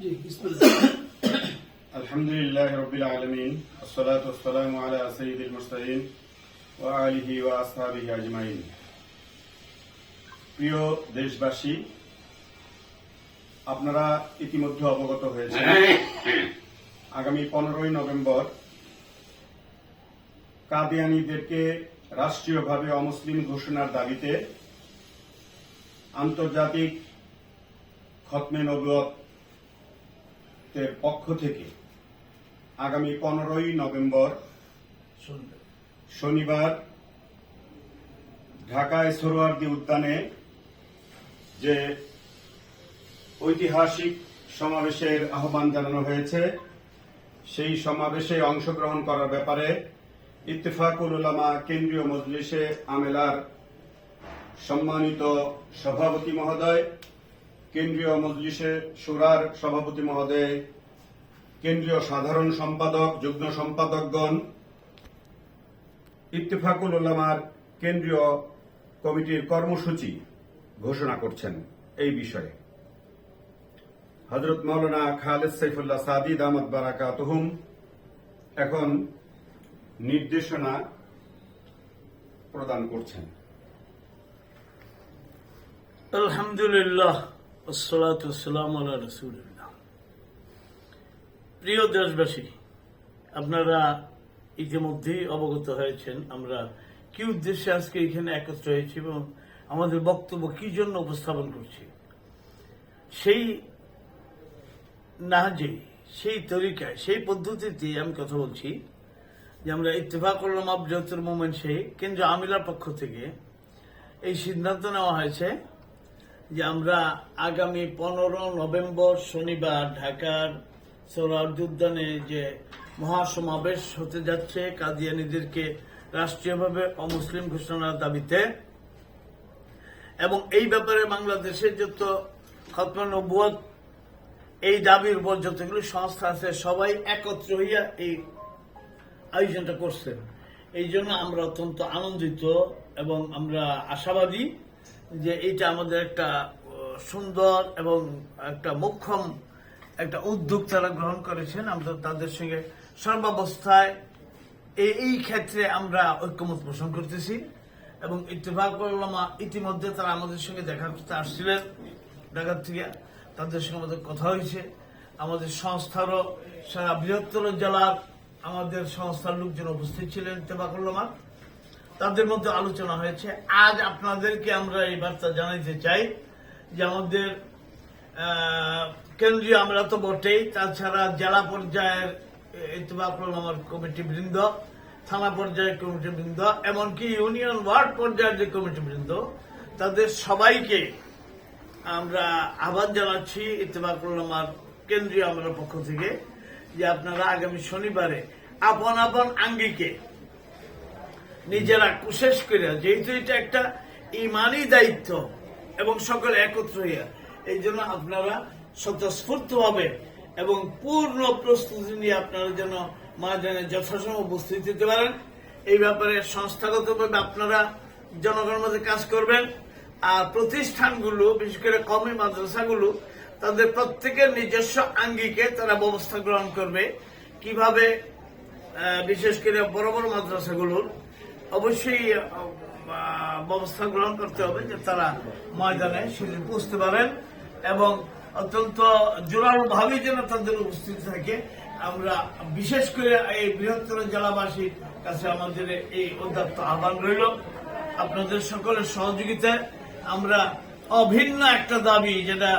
জি বিসমিল্লাহ الحمد لله رب العالمين والصلاة والسلام على سيد المرسلين وآله وأصحابه أجمعين প্রিয় দেশবাসী আপনারা ইতিমধ্যে অবগত হয়েছেন আগামী পনেরোই নভেম্বর কাদিয়ানিদেরকে রাষ্ট্রীয়ভাবে অমুসলিম ঘোষণার দাবিতে আন্তর্জাতিক খতমে নবুয়তের পক্ষ থেকে আগামী পনেরোই নভেম্বর শনিবার ঢাকায় সরোয়ার্দী উদ্যানে যে ঐতিহাসিক সমাবেশের আহ্বান জানানো হয়েছে, সেই সমাবেশে অংশগ্রহণ করার ব্যাপারে ইত্তেফাকুল উলামা কেন্দ্রীয় মজলিসে আমেলার সম্মানিত সভাপতি মহোদয় কেন্দ্রীয় মজলিসে সুরার সভাপতি মহোদয়, কেন্দ্রীয় সাধারণ সম্পাদক, যুগ্ম সম্পাদকগণ, ইত্তেফাকুল উল্লামার কেন্দ্রীয় কমিটির কর্মসূচি ঘোষণা করছেন এই বিষয়ে। হজরত মৌলানা খালেদ সাইফুল্লাহ সাদিদ আহমদ বারাকাতহুম, এখন নির্দেশনা প্রদান করছেন। আলহামদুলিল্লাহ। প্রিয় দেশবাসী, আপনারা ইতিমধ্যেই অবগত হয়েছেন আমরা কি উদ্দেশ্যে আজকে এখানে একত্র হয়েছি এবং আমাদের বক্তব্য কি জন্য উপস্থাপন করছি। সেই নাহাজে, সেই তরিকায়, সেই পদ্ধতিতে আমি কথা বলছি যে আমরা ইত্তেফাক করলাম আবজাতুর মোমেন্ট সেই কেন্দ্র আমিলার পক্ষ থেকে। এই সিদ্ধান্ত নেওয়া হয়েছে যে আমরা আগামী পনেরো নভেম্বর শনিবার ঢাকার সৌরার্দি উদ্যানে যে মহাসমাবেশ হতে যাচ্ছে, কাদিয়ানিদেরকে রাষ্ট্রীয়ভাবে অমুসলিম ঘোষণার দাবিতে। এবং এই ব্যাপারে বাংলাদেশের যত খতম নবুয়ত, এই দাবির উপর যতগুলি সংস্থা আছে, সবাই একত্র হইয়া এই আয়োজনটা করছেন এই জন্য আমরা অত্যন্ত আনন্দিত এবং আমরা আশাবাদী যে এইটা আমাদের একটা সুন্দর এবং একটা মোক্ষম, একটা উদ্যোগ তারা গ্রহণ করেছেন। আমরা তাদের সঙ্গে সর্বাবস্থায় এই ক্ষেত্রে আমরা ঐক্যমত পোষণ করতেছি এবং ইত্তেফাক উলামা ইতিমধ্যে তারা আমাদের সঙ্গে দেখা করতে আসছিলেন ঢাকার থেকে। তাদের সঙ্গে আমাদের কথা হয়েছে। আমাদের সংস্থারও সারা বৃহত্তর জেলার আমাদের সংস্থার লোকজন উপস্থিত ছিলেন ইত্তেফাক উলামা তাদের মধ্যে আলোচনা হয়েছে। আজ আপনাদেরকে আমরা এই বার্তা জানাইতে চাই যে আমাদের কেন্দ্রীয় আমরা তো বটেই, তাছাড়া জেলা পর্যায়ের ইতবাকুল আমার কমিটি বৃন্দ, থানা পর্যায়ের কমিটি বৃন্দ, এমনকি ইউনিয়ন ওয়ার্ড পর্যায়ের যে কমিটি বৃন্দ, তাদের সবাইকে আমরা আহ্বান জানাচ্ছি ইতবাকুল আমার কেন্দ্রীয় আমরা পক্ষ থেকে যে আপনারা আগামী শনিবারে আপন আপন আঙ্গিকে নিজেরা কুশেষ করিয়া, যেহেতু এটা একটা ইমানই দায়িত্ব এবং সকলে একত্র হইয়া এই জন্য আপনারা স্বতঃস্ফূর্ত ভাবে এবং পূর্ণ প্রস্তুতি নিয়ে আপনারা যেন ময়দানে যথাসময় উপস্থিত দিতে পারেন। এই ব্যাপারে সংস্থাগতভাবে আপনারা জনগণের মধ্যে কাজ করবেন। আর প্রতিষ্ঠানগুলো, বিশেষ করে কমি মাদ্রাসাগুলো, তাদের প্রত্যেকের নিজস্ব আঙ্গিকে তারা ব্যবস্থা গ্রহণ করবে। কীভাবে বিশেষ করে বড় বড় মাদ্রাসাগুলোর অবশ্যই ব্যবস্থা গ্রহণ করতে হবে যে তারা ময়দানে সেদিন বুঝতে পারেন এবং অত্যন্ত জোরালো ভাবে যেন তাদের উপস্থিতি থাকে। আমরা বিশেষ করে এই বৃহত্তর জেলাবাসীর কাছে আমাদের এই উদ্যাপ্ত আহ্বান রইল। আপনাদের সকলের সহযোগিতায় আমরা অভিন্ন একটা দাবি, যেটা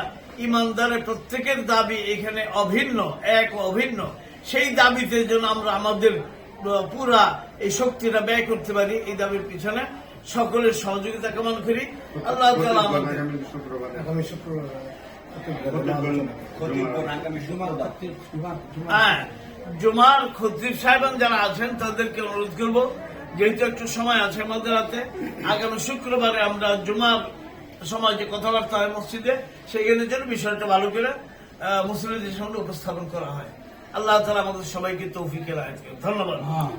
ইমানদারের প্রত্যেকের দাবি এখানে অভিন্ন, এক অভিন্ন, সেই দাবিতে যেন আমরা আমাদের পুরা এই শক্তিটা ব্যয় করতে পারি এই দাবির পিছনে। সকলের সহযোগিতা কামনা করি। আল্লাহ তাআলা আমাদের আগামী শুক্রবার? হ্যাঁ জুমার খতিব সাহেবান যারা আছেন তাদেরকে অনুরোধ করব যেহেতু একটু সময় আছে আমাদের হাতে আগামী শুক্রবারে আমরা জুমার সময় যে কথাবার্তা হয় মসজিদে সেখানে যেন বিষয়টা ভালো করে আহ, মুসলিমদের সামনে উপস্থাপন করা হয়। আল্লাহ তালা আমাদের সবাইকে তৌফিকে। ধন্যবাদ হ্যাঁ